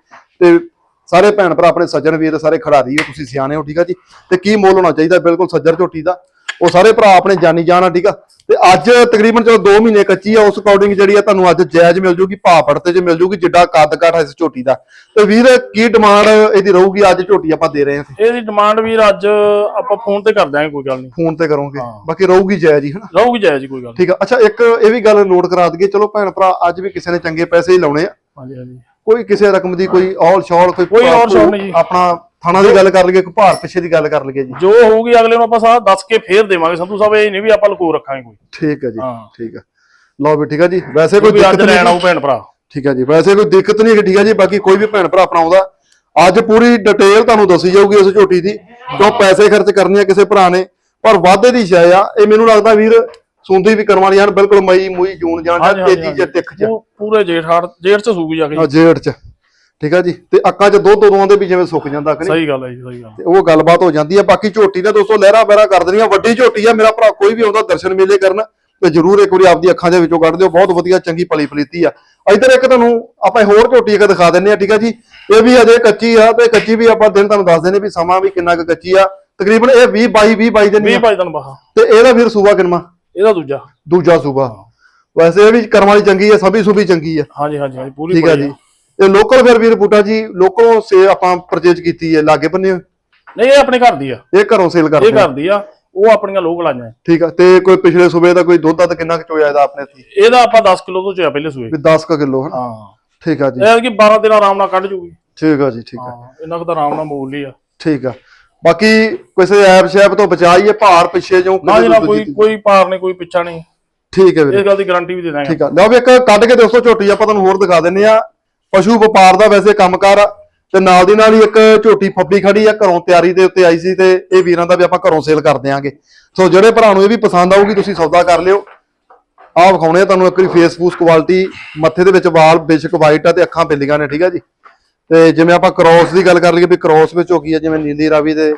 ਤੇ ਸਾਰੇ ਭੈਣ ਭਰਾ ਆਪਣੇ ਸੱਜਣ ਵੀਰ ਸਾਰੇ ਖਿਡਾਰੀ ਹੋ ਤੁਸੀਂ ਸਿਆਣੇ ਹੋ ਠੀਕ ਆ ਜੀ? ਤੇ ਕੀ ਮੁੱਲ ਹੋਣਾ ਚਾਹੀਦਾ? ਬਿਲਕੁਲ ਸੱਜਰ ਝੋਟੀ ਦਾ। ਉਹ ਸਾਰੇ ਭਰਾ ਆਪਣੇ ਜਾਨੀ ਜਾਣਾ ਠੀਕ ਆ? ਤੇ ਅੱਜ ਤਕਰੀਬਨ ਚਲੋ 2 ਮਹੀਨੇ ਕੱਚੀ ਆ ਉਸ ਅਕੋਰਡਿੰਗ ਜਿਹੜੀ ਆ ਤੁਹਾਨੂੰ ਅੱਜ ਜਾਇਜ਼ ਮਿਲ ਜੂਗੀ ਭਾਅ ਪੜਤੇ ਚ ਮਿਲ ਜੂਗੀ ਜਿੱਡਾ ਕੱਦ ਕਾਠ ਇਸ ਝੋਟੀ ਦਾ। ਤੇ ਵੀਰ ਕੀ ਡਿਮਾਂਡ ਇਹਦੀ ਰਹੂਗੀ? ਅੱਜ ਝੋਟੀ ਆਪਾਂ ਦੇ ਰਹੇ ਹਾਂ ਇਹਦੀ ਡਿਮਾਂਡ ਵੀਰ ਅੱਜ ਆਪਾਂ ਫੋਨ ਤੇ ਕਰ ਦਿਆਂਗੇ ਕੋਈ ਗੱਲ ਨਹੀਂ। ਫੋਨ ਤੇ ਕਰੋਗੇ। ਹਾਂ। ਬਾਕੀ ਰਹੂਗੀ ਜਾਇਜ਼ ਹੀ ਹਨਾ? ਰਹੂਗੀ ਜਾਇਜ਼ ਜੀ ਕੋਈ ਗੱਲ। ਠੀਕ ਆ। ਅੱਛਾ ਇੱਕ ਇਹ ਵੀ ਗੱਲ ਨੋਟ ਕਰਾ ਦਈਏ। ਚਲੋ ਭੈਣ ਭਰਾ ਅੱਜ ਵੀ ਕਿਸੇ ਨੇ ਚੰਗੇ ਪੈਸੇ ਹੀ ਲਾਉਣੇ ਆ। ਹਾਂਜੀ ਹਾਂਜੀ। ਕੋਈ ਕਿਸੇ ਰਕਮ ਦੀ ਕੋਈ ਔਲ ਸ਼ੌਲ ਕੋਈ ਕੋਈ ਔਲ ਸ਼ੌਲ ਨਹੀਂ ਜੀ। ਆਪਣਾ ਥਾਣਾ ਦੀ ਗੱਲ ਕਰ ਲਈਏ ਕੋਈ ਭਾਰ ਪਿੱਛੇ ਦੀ ਗੱਲ ਕਰ ਲਈਏ ਜੀ। ਜੋ ਹੋਊਗੀ ਅਗਲੇ ਨੂੰ ਆਪਾਂ ਸਾਰਾ ਦੱਸ ਕੇ ਫੇਰ ਦੇਵਾਂਗੇ। ਸੰਧੂ ਸਾਹਿਬ ਇਹ ਨਹੀਂ ਵੀ ਆਪਾਂ ਲਕੋ ਰੱਖਾਂਗੇ ਕੋਈ। ਠੀਕ ਹੈ ਜੀ ਹਾਂ। ਠੀਕ ਹੈ। ਲਓ ਵੀ ਠੀਕ ਹੈ ਜੀ। ਵੈਸੇ ਕੋਈ ਕੋਈ ਅੱਜ ਦਿੱਕਤ ਲੈਣ ਨਹੀਂ ਆਊ ਭੈਣ ਭਰਾ। ਠੀਕ ਹੈ ਜੀ। ਵੈਸੇ ਕੋਈ ਦਿੱਕਤ ਨਹੀਂ ਠੀਕ ਹੈ ਜੀ। ਬਾਕੀ ਕੋਈ ਵੀ ਭੈਣ ਭਰਾ ਆਪਣਾ ਆਉਂਦਾ। ਅੱਜ ਪੂਰੀ ਡਿਟੇਲ ਤੁਹਾਨੂੰ ਦੱਸੀ ਜਾਊਗੀ ਇਸ ਝੋਟੀ ਦੀ। ਜੋ ਪੈਸੇ ਖਰਚ ਕਰਨੇ ਆ ਕਿਸੇ ਭਰਾ ਨੇ। ਪਰ ਵਾਧੇ ਦੀ ਸ਼ੈ ਆ ਇਹ ਮੈਨੂੰ ਲੱਗਦਾ ਵੀਰ ਸੁੰਦੀ ਵੀ ਕਰਵਾਣੀ ਯਾਰ ਬਿਲਕੁਲ ਮਈ ਮੂਈ ਜੂਨ ਜਾਣ ਹਾਂਜੀ, ਜਾਂ ਹਾਂਜੀ, ਤੇਜੀ ਜਾਂ ਤਿੱਖ ਚ ਪੂਰੇ ਜੇਠ ਹਾੜ ਜੇਠ ਚ ਸੂਗੀ ਜਾ ਕੇ। ਆ ਜੇੜ ਚ। ਠੀਕ ਆ ਜੀ? ਤੇ ਅੱਖਾਂ 'ਚ ਦੁੱਧ ਉਦੋਂ ਆਉਂਦੇ ਵੀ ਜਿਵੇਂ ਸੁੱਕ ਜਾਂਦਾ ਕਿ ਨਹੀਂ? ਸਹੀ ਗੱਲ ਹੈ ਜੀ ਸਹੀ ਗੱਲ। ਤੇ ਉਹ ਗੱਲਬਾਤ ਹੋ ਜਾਂਦੀ ਆ ਬਾਕੀ ਝੋਟੀ ਦਾ ਦੋਸਤੋ ਲਹਿਰਾ ਬਹਿਰਾ ਕਰ ਦੇਣੀਆਂ। ਵੱਡੀ ਝੋਟੀ ਆ ਮੇਰਾ ਭਰਾ ਕੋਈ ਵੀ ਆਉਂਦਾ ਦਰਸ਼ਨ ਮੇਲੇ ਕਰਨ ਤੇ ਜਰੂਰ ਇੱਕ ਵਾਰੀ ਆਪਦੀ ਅੱਖਾਂ ਦੇ ਵਿੱਚੋਂ ਕੱਢ ਦਿਓ। ਬਹੁਤ ਵਧੀਆ ਚੰਗੀ ਪਲੀ ਪਲੀਤੀ ਆ। ਇੱਧਰ ਇੱਕ ਤੁਹਾਨੂੰ ਆਪਾਂ ਹੋਰ ਝੋਟੀ ਇੱਕ ਦਿਖਾ ਦਿੰਨੇ ਆ ਠੀਕ ਆ ਜੀ? ਇਹ ਵੀ ਅਜੇ ਕੱਚੀ ਆ ਤੇ ਕੱਚੀ ਵੀ ਆਪਾਂ ਦਿਨ ਤੁਹਾਨੂੰ ਦੱਸ ਦਿੰਨੇ ਵੀ ਸਮਾਂ ਵੀ ਕਿੰਨਾ ਕੁ ਕੱਚੀ ਆ। ਤਕਰੀਬਨ ਇਹ 20 22 20 22 ਦਿਨ ਹੀ 20 ਆ। ਭਾਈ ਤੁਹਾਨੂੰ ਬਾਹਾ। ਤੇ ਇਹਦਾ ਫਿਰ ਸੂਬਾ ਕਿੰਨਾ? ਇਹਦਾ ਦੂਜਾ। ਦੂਜਾ ਸੂਬਾ। ਵੈਸੇ ਇਹ ਵੀ ਕਰਮ ਵਾਲੀ ਚੰਗੀ ਆ ਸਭੀ ਸੂਬੀ ਚੰਗੀ ਆ ਹਾਂਜੀ ਹਾਂਜੀ ਹਾਂਜੀ ਪੂਰੀ ਠੀਕ ਆ ਜੀ। ਇਹ ਲੋਕਲ ਫਿਰ ਵੀਰ ਬੂਟਾ ਜੀ ਲੋਕਲ ਸੇ ਆਪਾਂ ਪਰਚੇਜ ਕੀਤੀ ਹੈ ਲਾਗੇ ਬੰਨੇ ਨਹੀਂ ਇਹ ਆਪਣੇ ਘਰ ਦੀ ਆ। ਇਹ ਘਰੋਂ ਸੇਲ ਇਹ ਕਰਦੇ ਆ। ਘਰ ਦੀ ਆ ਉਹ ਆਪਣੀਆਂ ਲੋਕ ਲਾਈਆਂ। ਠੀਕ ਆ ਤੇ ਕੋਈ ਪਿਛਲੇ ਸੂਬੇ ਦਾ ਕੋਈ ਦੁੱਧ ਦਾ ਤਾਂ ਕਿੰਨਾ ਕੁ ਚੋਇਆ ਇਹਦਾ ਆਪਣੇ ਇੱਥੇ? ਇਹਦਾ ਆਪਾਂ 10 ਕਿਲੋ ਤੋਂ ਚੋਇਆ ਪਹਿਲੇ ਵੀ 10 ਕ ਕਿਲੋ ਹਾਂ। ਠੀਕ ਆ ਜੀ। ਇਹ ਕਿ 12 ਦਿਨ ਆਰਾਮ ਨਾਲ ਕੱਢ ਜੂਗੀ। ਠੀਕ ਆ ਜੀ ਠੀਕ ਆ ਹਾਂ ਇਹਨਾਂ ਦਾ ਆਰਾਮ ਨਾਲ ਮੂਲ ਹੀ ਆ। ਠੀਕ ਆ ਬਾਕੀ ਕਿਸੇ ਐਪ ਸ਼ੈਪ ਤੋਂ ਬਚਾਈਏ ਭਾਰ ਪਿੱਛੇ ਜੋ ਨਾ ਜੀ ਨਾ ਕੋਈ ਕੋਈ ਪਾਰ ਨਹੀਂ ਕੋਈ ਪਿੱਛਾ ਨਹੀਂ। ਠੀਕ ਹੈ ਵੀਰੇ। ਇਸ ਗੱਲ ਦੀ ਗਾਰੰਟੀ ਵੀ ਦੇ ਦਾਂਗੇ ਠੀਕ ਆ। ਲਓ ਵੀ ਇੱਕ ਕੱਢ ਕੇ ਦੋਸਤੋ ਝੋਟੀ ਆਪਾਂ ਤੁਹਾਨੂੰ ਹੋਰ ਦਿਖਾ ਦਿੰਨੇ ਆ ਪਸ਼ੂ ਵਪਾਰ ਦਾ ਵੈਸੇ ਕੰਮਕਾਰ ਤੇ ਨਾਲ ਦੀ ਨਾਲ ਹੀ ਇੱਕ ਝੋਟੀ ਫੱਬੀ ਖੜੀ ਆ ਘਰੋਂ ਤਿਆਰੀ ਦੇ ਉੱਤੇ ਆਈ ਸੀ ਤੇ ਇਹ ਵੀਰਾਂ ਦਾ ਵੀ ਆਪਾਂ ਘਰੋਂ ਸੇਲ ਕਰ ਦਿਆਂਗੇ। ਸੋ ਜਿਹੜੇ ਭਰਾ ਨੂੰ ਇਹ ਵੀ ਪਸੰਦ ਆਊਗੀ ਤੁਸੀਂ ਸੌਦਾ ਕਰ ਲਿਓ। ਆਹ ਵਿਖਾਉਣੇ ਆ ਤੁਹਾਨੂੰ ਇੱਕ ਵਾਰੀ ਫੇਸ ਫੂਸ ਕੁਆਲਿਟੀ ਮੱਥੇ ਦੇ ਵਿੱਚ ਵਾਲ ਬੇਸ਼ੱਕ ਵਾਈਟ ਆ ਤੇ ਅੱਖਾਂ ਬਿੱਲੀਆਂ ਨੇ ਠੀਕ ਆ ਜੀ? ਤੇ ਜਿਵੇਂ ਆਪਾਂ ਕ੍ਰੋਸ ਦੀ ਗੱਲ ਕਰ ਲਈਏ ਵੀ ਕ੍ਰੋਸ ਵਿੱਚ ਹੋ ਗਈ ਆ, ਜਿਵੇਂ ਨੀਲੀ ਰਾਵੀ ਦੇ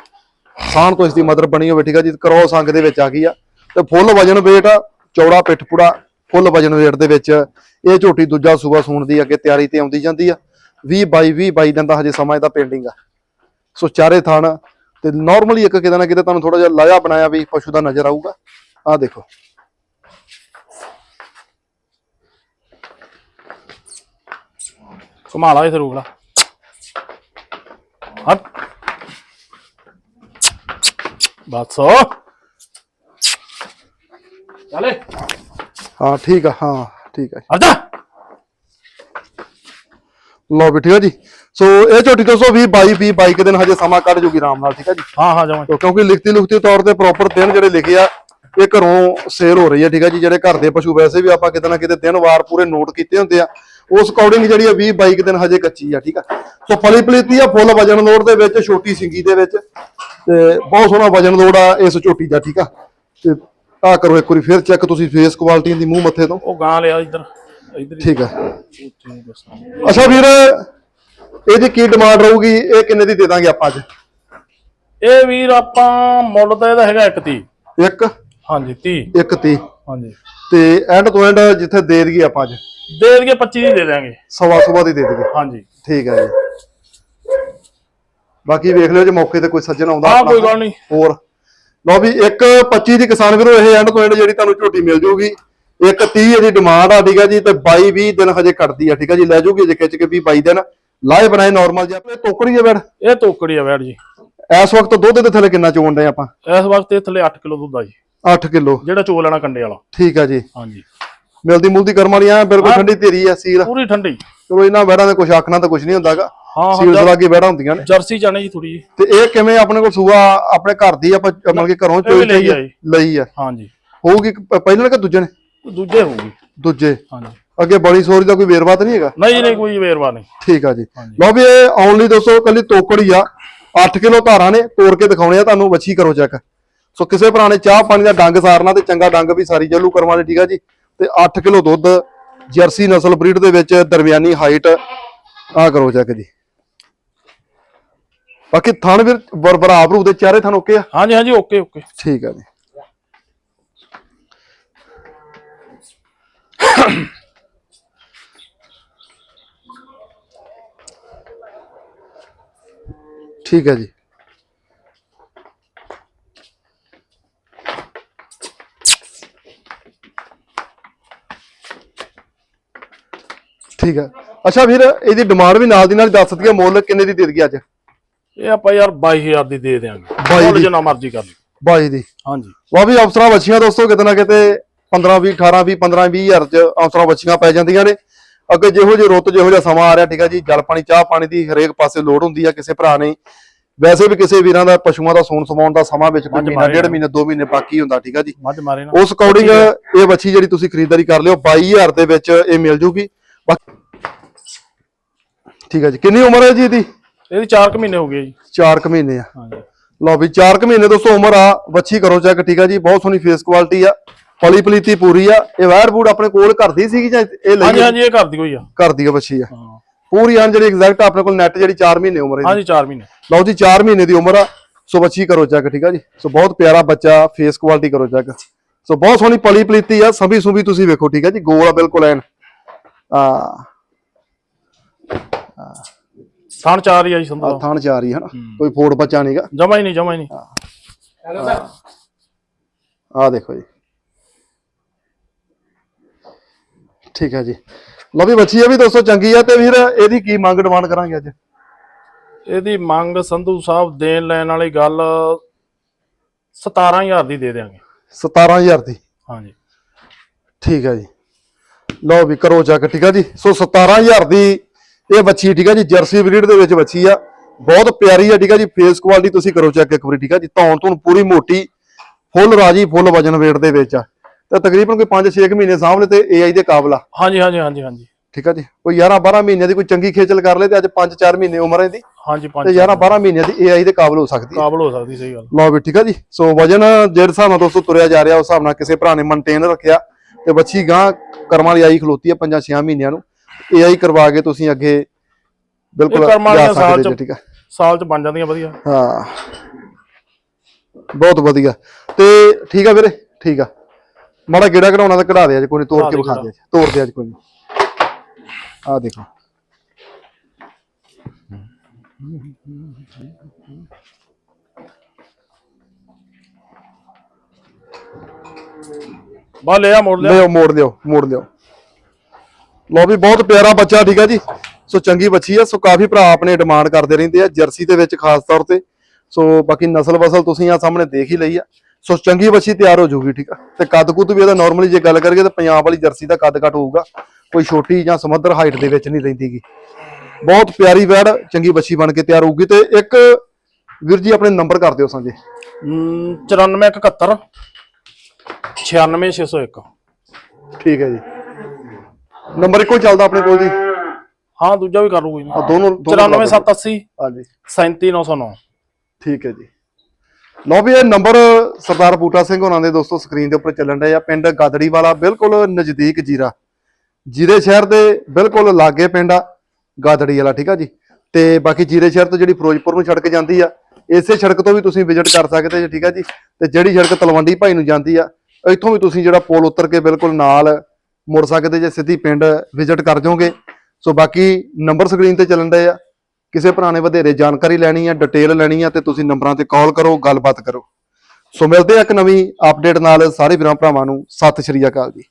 ਸਾਹਣ ਤੋਂ ਇਸ ਦੀ ਮਦਰ ਬਣੀ ਹੋਵੇ ਠੀਕ ਆ ਜੀ ਕ੍ਰੋਸ ਅੰਗ ਦੇ ਵਿੱਚ ਆ ਗਈ ਆ। ਤੇ ਫੁੱਲ ਵਜਨ ਵੇਟ ਚੌੜਾ ਪਿੱਠ ਪੁੜਾ ਫੁੱਲ ਵਜਨ ਵੇਟ ਦੇ ਵਿੱਚ। ਇਹ ਝੋਟੀ ਦੂਜਾ ਸੂਬਾ ਸੂਣ ਦੀ ਅੱਗੇ ਤਿਆਰੀ ਤੇ ਆਉਂਦੀ ਜਾਂਦੀ ਆ। 20 ਬਾਈ 20 ਬਾਈ ਦਿਨ ਦਾ ਹਜੇ ਸਮਾਂ ਇਹਦਾ ਪੈਂਡਿੰਗ ਆ। ਸੋ ਚਾਰੇ ਥਣ, ਤੇ ਨਾਰਮਲੀ ਇੱਕ ਕਿਤੇ ਨਾ ਕਿਤੇ ਤੁਹਾਨੂੰ ਥੋੜਾ ਜਿਹਾ ਲਾਇਆ ਬਣਾਇਆ ਵੀ ਪਸ਼ੂ ਦਾ ਨਜ਼ਰ ਆਊਗਾ। ਆਹ ਦੇਖੋ। ਘੁਮਾ ਲਾ ਇਥੇ ਰੋਕ ਹਟ ਬਸ ਚਲੇ ਹਾਂ ਠੀਕ ਆ ਹਾਂ ਠੀਕ ਆ ਆ ਜਾ ਲਓ ਵੀ ਠੀਕ ਆ ਜੀ। ਸੋ ਇਹ ਝੋਟੀ 220 22 20 22 ਕੁ ਦਿਨ ਹਜੇ ਸਮਾਂ ਕੱਢ ਜੂਗੀ ਆਰਾਮ ਨਾਲ ਠੀਕ ਆ ਜੀ? ਹਾਂ ਹਾਂ ਜਾਵਾਂ ਤੋ ਕਿਉਂਕਿ ਲਿਖਤੀ ਲੁਖਤੀ ਤੌਰ ਤੇ ਪ੍ਰੋਪਰ ਦਿਨ ਜਿਹੜੇ ਲਿਖੇ ਆ ਇਹ ਘਰੋਂ ਸੇਲ ਹੋ ਰਹੀ ਹੈ ਠੀਕ ਆ ਜੀ ਜਿਹੜੇ ਘਰ ਦੇ ਪਸ਼ੂ ਵੈਸੇ ਵੀ ਆਪਾਂ ਕਿਤੇ ਨਾ ਕਿਤੇ ਦਿਨ ਵਾਰ ਪੂਰੇ ਨੋਟ ਕੀਤੇ ਹੁੰਦੇ ਆ। ਉਸ ਅਕੋਰਡਿੰਗ ਜਿਹੜੀ ਆ 20 22 ਕੁ ਦਿਨ ਹਜੇ ਕੱਚੀ ਆ ਠੀਕ ਆ? ਸੋ ਪਲੀ ਪਲੀਤੀ ਆ ਫੁੱਲ ਵਜਨ ਲੋਡ ਦੇ ਵਿੱਚ ਛੋਟੀ ਸਿੰਗੀ ਦੇ ਵਿੱਚ ਤੇ ਬਹੁਤ ਸੋਹਣਾ ਵਜਨ ਲੋਡ ਆ ਇਸ ਝੋਟੀ ਦਾ ਠੀਕ ਆ? ਤੇ ਆ ਕਰੋ ਇੱਕ ਵਾਰੀ ਫਿਰ ਚੈੱਕ ਤੁਸੀਂ ਫੇਸ ਕੁਆਲਿਟੀ ਦੀ ਮੂੰਹ ਮੱਥੇ ਤੋਂ। ਉਹ ਗਾਂ ਲਿਆ ਇੱਧਰ ਇੱਧਰ ਠੀਕ ਆ। ਅੱਛਾ ਵੀਰ ਇਹਦੀ ਕੀ ਡਿਮਾਂਡ ਰਹੂਗੀ ਇਹ ਕਿੰਨੇ ਦੀ ਦੇ ਦਾਂਗੇ ਆਪਾਂ ਅੱਜ? ਇਹ ਵੀਰ ਆਪਾਂ ਮੁੱਲ ਤਾਂ ਇਹਦਾ ਹੈਗਾ 1 30 ਇੱਕ? ਹਾਂਜੀ 30 ਇੱਕ ਤੀਹ। ਹਾਂਜੀ। ਤੇ ਐਂਡ ਤੋਂ ਐਂਡ ਜਿੱਥੇ ਦੇ ਦਈਏ ਆਪਾਂ ਅੱਜ। ਦੇ ਦਈਏ 25 ਦੀ ਦੇ ਦਾਂਗੇ ਸਵਾ ਸੁਬਾ ਦੀ ਦੇ ਦਈਏ। ਹਾਂਜੀ। ਠੀਕ ਹੈ ਜੀ। ਬਾਕੀ ਵੇਖ ਲਿਓ ਜੇ ਮੌਕੇ ਤੇ ਕੋਈ ਸੱਜਣ ਆਉਂਦਾ ਹਾਂ ਕੋਈ ਗੱਲ ਨਹੀਂ। ਹੋਰ। ਲਓ ਵੀ ਇੱਕ 25 ਦੀ ਕਿਸਾਨ ਵੀਰੋ ਇਹ ਐਂਡ ਤੋਂ ਐਂਡ ਜਿਹੜੀ ਤੁਹਾਨੂੰ ਝੋਟੀ ਮਿਲ ਜੂਗੀ। ਇੱਕ 30 ਇਹਦੀ ਡਿਮਾਂਡ ਆ ਠੀਕ ਹੈ ਜੀ ਤੇ 22 20 ਦਿਨ ਹਜੇ ਕੱਟਦੀ ਆ ਠੀਕ ਹੈ ਜੀ ਲੈ ਜੂਗੀ ਜੇ ਖਿੱਚ ਕੇ ਵੀ 22 ਦਿਨ। ਲਾਏ ਬਣਾਏ ਨਾਰਮਲ ਜਿਹਾ ਇਹ ਟੋਕਰੀ ਹੈ ਬੈੜ ਇਹ ਤੋਕੜੀ ਆ ਵੈੜ ਜੀ। ਇਸ ਵਕਤ ਦੁੱਧ ਦੇ ਥੱਲੇ ਕਿੰਨਾ ਚੋਣ ਰਹੇ ਆਪਾਂ? ਇਸ ਵਕਤ ਇਹ ਥੱਲੇ 8 ਕਿਲੋ ਦੁੱਧ ਆ ਜੀ। 8 ਕਿਲੋ। ਜਿਹੜਾ ਚੋ ਲੈਣਾ ਕੰਡੇ ਵਾਲਾ। ਠੀਕ ਆ ਜੀ। ਹਾਂਜੀ। ਮਿਲਦੀ ਮੁਲਦੀ ਕਰਮ ਵਾਲੀ ਆ ਬਿਲਕੁਲ ਠੰਡੀ ਧੀਰੀ ਆ ਸੀਲ। ਪੂਰੀ ਠੰਡੀ। ਚਲੋ ਇਹਨਾਂ ਬੈੜਾਂ ਦੇ ਕੁਝ ਆਖਣਾ ਤਾਂ ਕੁਝ ਨਹੀਂ ਹੁੰਦਾਗਾ। ਹਾਂ ਸੀਲ ਹਾਂ ਸਲਾਗੀ ਬੈੜਾਂ ਹੁੰਦੀਆਂ ਨੇ। ਜਰਸੀ ਚਾਣੇ ਜੀ ਥੋੜੀ ਜੀ ਤੇ ਇਹ ਕਿਵੇਂ ਆਪਣੇ ਕੋਲ ਸੂਆ ਆਪਣੇ ਘਰ ਦੀ ਆਪਾਂ ਮਤਲਬ ਕਿ ਘਰੋਂ ਚੋਈ ਲਈ ਆ ਹਾਂਜੀ। ਹੋਊਗੀ ਪਹਿਲਾਂ ਕਿ ਦੂਜੇ ਨੇ? ਦੂਜੇ ਹੋਊਗੀ। ਦੂਜੇ। ਹਾਂਜੀ। ਅੱਗੇ ਬੜੀ ਸੋਰੀ ਦਾ ਕੋਈ ਵੇਰਵਾ ਤਾਂ ਨਹੀਂ ਹੈਗਾ? ਨਹੀਂ ਨਹੀਂ ਕੋਈ ਵੇਰਵਾ ਨਹੀਂ। ਠੀਕ ਆ ਜੀ। ਲਓ ਵੀ ਇਹ ਓਨਲੀ ਦੋਸਤੋ ਕੱਲੀ ਤੋਕੜੀ ਆ। 8 ਕਿਲੋ ਧਾਰਾਂ ਨੇ ਤੋੜ ਕੇ ਦਿਖਾਉਣੇ ਆ ਤੁਹਾਨੂੰ ਵੱਛੀ ਕਰੋ ਚੈੱਕ ਸੋ ਕਿਸੇ ਭਰਾ ਨੇ ਚਾਹ ਪਾਣੀ ਦਾ ਡੰਗ ਸਾਰਨਾ ਤੇ ਚੰਗਾ ਡੰਗ ਵੀ ਸਾਰੀ ਜੱਲੂ ਕਰਵਾਉਣੇ ਠੀਕ ਆ ਜੀ? ਤੇ 8 ਕਿਲੋ ਦੁੱਧ ਜਰਸੀ ਨਸਲ ਬਰੀਡ ਦੇ ਵਿੱਚ ਦਰਮਿਆਨੀ ਹਾਈਟ ਆ ਕਰੋ ਚੈੱਕ ਜੀ। ਬਾਕੀ ਥਣ ਵੀਰ ਬਰ ਬਰਾਬਰ ਰੂਪ ਦੇ ਚਾਰੇ ਥਣ ਓਕੇ ਆ? ਹਾਂਜੀ ਹਾਂਜੀ ਓਕੇ ਓਕੇ। ਠੀਕ ਆ ਜੀ। ਠੀਕ ਹੈ ਜੀ। ਠੀਕ ਹੈ। ਅੱਛਾ ਵੀਰ ਇਹਦੀ ਡਿਮਾਂਡ ਵੀ ਨਾਲ ਦੀ ਨਾਲ ਦੱਸ ਦਈਏ ਮੁੱਲ ਕਿੰਨੇ ਦੀ ਦੇ ਦਈਏ ਅੱਜ? ਇਹ ਆਪਾਂ ਯਾਰ 22000 ਦੀ ਦੇ 22 ਮੁੱਲ ਦੀ। ਜਿੰਨਾ ਮਰਜ਼ੀ ਕਰ ਲਈ ਬਾਈ ਦੀ? ਹਾਂਜੀ। ਵਾ ਵੀ ਅਫਸਰਾਂ ਬੱਚੀਆਂ ਦੋਸਤੋ ਕਿਤੇ ਨਾ ਕਿਤੇ 15 20 18 20 15 20 ਹਜ਼ਾਰ ਚ ਅਫਸਰਾਂ ਬੱਚੀਆਂ ਪੈ ਜਾਂਦੀਆਂ ਨੇ। ਅੱਗੇ ਜਿਹੋ ਜਿਹੇ ਰੁੱਤ ਜਿਹੋ ਜਿਹਾ ਸਮਾਂ ਆ ਰਿਹਾ ਠੀਕ ਆ ਜੀ ਜਲ ਪਾਣੀ ਚਾਹ ਪਾਣੀ ਦੀ ਹਰੇਕ ਪਾਸੇ ਲੋੜ ਹੁੰਦੀ ਆ ਕਿਸੇ ਭਰਾ ਨੇ। ਵੈਸੇ ਵੀ ਕਿਸੇ ਵੀਰਾਂ ਦਾ ਪਸ਼ੂਆਂ ਦਾ ਸੂਣ ਸਮਾਉਣ ਦਾ ਸਮਾਂ ਵਿੱਚ ਕੋਈ ਮਹੀਨਾ ਡੇਢ। ਮਹੀਨੇ 2 ਮਹੀਨੇ ਬਾਕੀ ਹੁੰਦਾ ਠੀਕ ਆ ਜੀ। ਮੱਝ ਮਾਰੇ ਨਾ। ਉਸ ਅਕੋਰਡਿੰਗ ਇਹ ਬੱਚੀ ਜਿਹੜੀ ਤੁਸੀਂ ਖਰੀਦਦਾਰੀ ਕਰ ਲਿਓ 22000 ਦੇ ਵਿੱਚ ਇਹ ਮਿਲ ਜੂਗੀ। ਠੀਕ ਆ ਜੀ ਕਿੰਨੀ ਉਮਰ ਹੈ ਜੀ ਇਹਦੀ? ਇਹਦੀ 4 ਕੁ ਮਹੀਨੇ ਹੋ ਗਏ ਜੀ। 4 ਕੁ ਮਹੀਨੇ ਆ। ਹਾਂਜੀ। ਲਓ ਵੀ 4 ਕੁ ਮਹੀਨੇ ਦੋਸਤੋ ਉਮਰ ਆ ਵੱਛੀ ਕਰੋ ਚੈੱਕ ਠੀਕ ਆ ਜੀ ਬਹੁਤ ਸੋਹਣੀ ਫੇਸ ਕੁਆਲਿਟੀ ਆ। ਪਲੀ ਪਲੀਤੀ ਪੂਰੀ ਆ। ਇਹ ਵਾਇਰ ਬੂਡ ਆਪਣੇ ਕੋਲ ਘਰ ਦੀ ਸੀਗੀ ਜਾਂ ਇਹ ਹਾਂਜੀ ਲਈ ਹਾਂਜੀ ਇਹ ਕਰਦੀ ਕੋਈ ਆ। ਘਰ ਦੀ ਆ ਵੱਛੀ ਆ। ਹਾਂ। ਪੂਰੀ ਆਂ ਜਿਹੜੀ ਐਗਜ਼ੈਕਟ ਆਪਣੇ ਕੋਲ ਨੈਟ ਜਿਹੜੀ 4 ਮਹੀਨੇ ਉਮਰ ਹੈ ਹਾਂਜੀ 4 ਮਹੀਨੇ। ਲਓ ਜੀ 4 ਮਹੀਨੇ ਦੀ ਉਮਰ ਆ। ਸੋ ਬੱਚੀ ਕਰੋ ਚੈੱਕ ਠੀਕ ਆ ਜੀ? ਸੋ ਬਹੁਤ ਪਿਆਰਾ ਬੱਚਾ ਫੇਸ ਕੁਆਲਿਟੀ ਕਰੋ ਚੈੱਕ ਸੋ ਬਹੁਤ ਸੋਹਣੀ ਪਲੀ ਪਲੀਤੀ ਆ ਸਭੀ ਸੁਭੀ ਤੁਸੀਂ ਵੇਖੋ ਠੀਕ ਆ ਜੀ? ਗੋਲ ਆ ਬਿਲਕੁਲ ਐਨ। ਆ। ਥਣ 4 ਹੀ ਆ ਜੀ ਸੰਧੂ ਥਾਣ ਚ ਆ ਰਹੀ ਹੈ। ਨਾ ਕੋਈ ਫੋੜ ਬੱਚਾ ਨਹੀਂਗਾ ਜਮਾ ਹੀ ਨਹੀਂ ਜਮਾ ਹੀ ਨਹੀਂ। ਆ ਦੇਖੋ ਜੀ। ਠੀਕ ਹੈ ਜੀ। ਲਓ ਵੀ ਬੱਚੀ ਇਹ ਵੀ ਦੋਸਤੋ ਚੰਗੀ ਆ ਤੇ ਵੀਰ ਇਹਦੀ ਕੀ ਮੰਗ ਡਿਮਾਂਡ ਕਰਾਂਗੇ ਅੱਜ? ਇਹਦੀ ਮੰਗ ਸੰਧੂ ਸਾਹਿਬ ਦੇਣ ਲੈਣ ਵਾਲੀ ਗੱਲ 17000 ਦੀ ਦੇ ਦੇਾਂਗੇ 17000 ਦੀ? ਹਾਂਜੀ। ਠੀਕ ਹੈ ਜੀ। ਲਓ ਵੀ ਕਰੋ ਚੱਕ ਠੀਕ ਹੈ ਜੀ। ਸੋ 17000 ਦੀ ਇਹ ਬੱਚੀ ਠੀਕ ਹੈ ਜੀ ਜਰਸੀ ਬਰੀਡ ਦੇ ਵਿੱਚ ਬੱਚੀ ਆ। ਬਹੁਤ ਪਿਆਰੀ ਆ ਠੀਕ ਹੈ ਜੀ। ਫੇਸ ਕੁਆਲਿਟੀ ਤੁਸੀਂ ਕਰੋ ਚੈੱਕ ਇੱਕ ਵਾਰੀ ਠੀਕ ਹੈ ਜੀ। ਧੌਣ ਧੁਣ ਪੂਰੀ ਮੋਟੀ ਫੁੱਲ ਰਾਜੀ ਫੁੱਲ ਵਜਨ weight ਦੇ ਵਿੱਚ ਆ। ਤੇ ਤਕਰੀਬਨ ਕੋਈ 5-6 ਮਹੀਨੇ ਸਾਹਮਣੇ ਤੇ AI ਦੇ ਕਾਬਲ ਆ। ਹਾਂਜੀ ਹਾਂਜੀ ਹਾਂਜੀ ਹਾਂਜੀ। ਠੀਕ ਆ ਜੀ? ਕੋਈ 11-12 ਮਹੀਨਿਆਂ ਦੀ ਕੋਈ ਚੰਗੀ ਖੇਚਲ ਕਰ ਲੇ ਤੇ ਅੱਜ 5-4 ਮਹੀਨੇ ਉਮਰ ਹੈ ਇਹਦੀ ਹਾਂਜੀ ਤੇ ਪੰਜ 11-12 ਮਹੀਨਿਆਂ ਦੀ AI ਦੇ ਕਾਬਲ ਹੋ ਸਕਦੀ ਹੈ। ਕਾਬਲ ਹੋ ਸਕਦੀ ਸਹੀ ਗੱਲ। ਲਓ ਵੀ ਠੀਕ ਆ ਜੀ? ਸੋ ਵਜਨ ਜਿਹੜੇ ਹਿਸਾਬ ਨਾਲ ਦੋਸਤੋ ਤੁਰਿਆ ਜਾ ਰਿਹਾ ਉਸ ਹਿਸਾਬ ਨਾਲ ਕਿਸੇ ਭਰਾ ਨੇ ਮੇਨਟੇਨ ਰੱਖਿਆ ਤੇ ਬੱਚੀ ਗਾਂ ਕਰਮਾਂ ਵਾਲੀ ਆਈ ਖਲੋਤੀ ਆ 5-6 ਮਹੀਨਿਆਂ ਨੂੰ। AI ਕਰਵਾ ਕੇ ਤੁਸੀਂ ਅੱਗੇ ਬਿਲਕੁਲ ਜਾ ਸਕਦੇ ਜੀ ਠੀਕ ਆ? ਸਾਲ ਚ ਬਣ ਜਾਂਦੀਆਂ ਵਧੀਆ। ਹਾਂ। ਬਹੁਤ ਵਧੀਆ। ਤੇ ਠੀਕ ਆ ਵੀਰੇ? ਠੀਕ ਆ। ਮਾੜਾ ਗੇੜਾ ਕਢਾਉਣਾ ਤਾਂ ਕਢਾ ਦੇ ਅੱਜ ਕੋਈ ਨੀ, ਤੋੜ ਕੇ ਵਿਖਾ। ਦੇ। ਅੱਜ, ਤੋੜ ਦੇ ਅੱਜ ਕੋਈ ਆ ਦੇਖੋ। ਬਾ ਲਿਆ ਮੋੜ ਲਿਆ। ਲਿਓ ਮੋੜ ਦਿਓ ਮੋੜ ਦਿਓ ਲੋ ਵੀ ਬਹੁਤ ਪਿਆਰਾ ਬੱਚਾ ਠੀਕ ਆ ਜੀ? ਸੋ ਚੰਗੀ ਬੱਚੀ ਆ ਸੋ ਕਾਫੀ ਭਰਾ ਆਪਣੇ ਡਿਮਾਂਡ ਕਰਦੇ ਰਹਿੰਦੇ ਆ ਜਰਸੀ ਦੇ ਵਿੱਚ ਖਾਸ ਤੌਰ ਤੇ। ਸੋ ਬਾਕੀ ਨਸਲ ਵਸਲ ਤੁਸੀਂ ਆ ਸਾਹਮਣੇ ਦੇਖ ਹੀ ਲਈ ਆ। ਸੋ ਚੰਗੀ ਬੱਚੀ ਤਿਆਰ ਹੋ ਜਾਊਗੀ ਠੀਕ ਆ? ਤੇ ਕੱਦ ਕੁੱਦ ਵੀ ਇਹਦਾ ਨਾਰਮਲੀ ਜੇ ਗੱਲ ਕਰੀਏ ਤਾਂ ਪੰਜਾਬ ਵਾਲੀ ਜਰਸੀ ਦਾ ਕੱਦ ਘੱਟ ਹੋਊਗਾ। ਕੋਈ ਛੋਟੀ ਜਾਂ ਸਮੁੰਦਰ ਹਾਈਟ ਦੇ ਵਿੱਚ ਨਹੀਂ ਰਹਿੰਦੀਗੀ ਬਹੁਤ ਪਿਆਰੀ ਵੈੜ ਚੰਗੀ ਬੱਚੀ ਬਣ ਕੇ ਤਿਆਰ ਹੋਊਗੀ ਤੇ ਇੱਕ ਵੀਰ ਜੀ ਆਪਣੇ ਨੰਬਰ ਕਰ ਦਿਓ ਸਾਂਝੇ। 94171 96601 ਠੀਕ ਹੈ ਜੀ। ਨੰਬਰ ਇੱਕੋ ਚੱਲਦਾ ਆਪਣੇ ਕੋਲ ਜੀ? ਹਾਂ ਦੂਜਾ ਵੀ ਕਰ ਲੂ ਕੋਈ ਆ ਦੋਨੋਂ ਦੋਨੋਂ 94780 ਹਾਂਜੀ। 37909 ਠੀਕ ਹੈ ਜੀ। ਲਓ ਵੀ ਇਹ ਨੰਬਰ ਸਰਦਾਰ ਬੂਟਾ ਸਿੰਘ ਹੋਣਾ ਦੇ ਦੋਸਤੋ ਸਕਰੀਨ ਦੇ ਉੱਪਰ ਚੱਲਣ ਡਿਆ ਆ, ਪਿੰਡ ਗਾਦੜੀ ਵਾਲਾ ਬਿਲਕੁਲ ਨਜ਼ਦੀਕ ਜੀਰਾ। ਜੀਰੇ ਸ਼ਹਿਰ ਦੇ ਬਿਲਕੁਲ ਲਾਗੇ ਪਿੰਡ ਆ ਗਾਦੜੀ ਵਾਲਾ ਠੀਕ ਆ ਜੀ? ਤੇ ਬਾਕੀ ਜੀਰੇ ਸ਼ਹਿਰ ਤੋਂ ਜਿਹੜੀ ਫਿਰੋਜ਼ਪੁਰ ਨੂੰ ਸੜਕ ਜਾਂਦੀ ਆ, ਇਸੇ ਸੜਕ ਤੋਂ ਵੀ ਤੁਸੀਂ ਵਿਜ਼ਿਟ ਕਰ ਸਕਦੇ ਜੀ, ਠੀਕ ਆ ਜੀ? ਤੇ ਜਿਹੜੀ ਸੜਕ ਤਲਵੰਡੀ ਭਾਈ ਨੂੰ ਜਾਂਦੀ ਆ, ਇੱਥੋਂ ਵੀ ਤੁਸੀਂ ਜਿਹੜਾ ਪੁਲ ਉਤਰ ਕੇ ਬਿਲਕੁਲ ਨਾਲ ਮੁੜ ਸਕਦੇ ਜੇ, ਸਿੱਧੀ ਪਿੰਡ ਵਿਜ਼ਿਟ ਕਰ ਜਾਓਗੇ। ਸੋ ਬਾਕੀ ਨੰਬਰ ਸਕਰੀਨ ਤੇ ਚੱਲਣ ਡਏ ਆ ਕਿਸੇ ਭਰਾ ਨੇ ਵਧੇਰੇ ਜਾਣਕਾਰੀ ਲੈਣੀ ਹੈ ਡਿਟੇਲ ਲੈਣੀ ਹੈ ਤੇ ਤੁਸੀਂ ਨੰਬਰਾਂ ਤੇ ਕਾਲ ਕਰੋ, ਗੱਲਬਾਤ ਕਰੋ। ਸੋ ਮਿਲਦੇ ਆ ਇੱਕ ਨਵੀਂ ਅਪਡੇਟ ਨਾਲ। ਸਾਰੇ ਵੀਰਾਂ ਭਰਾਵਾਂ ਨੂੰ ਸਤਿ ਸ਼੍ਰੀ ਅਕਾਲ ਜੀ।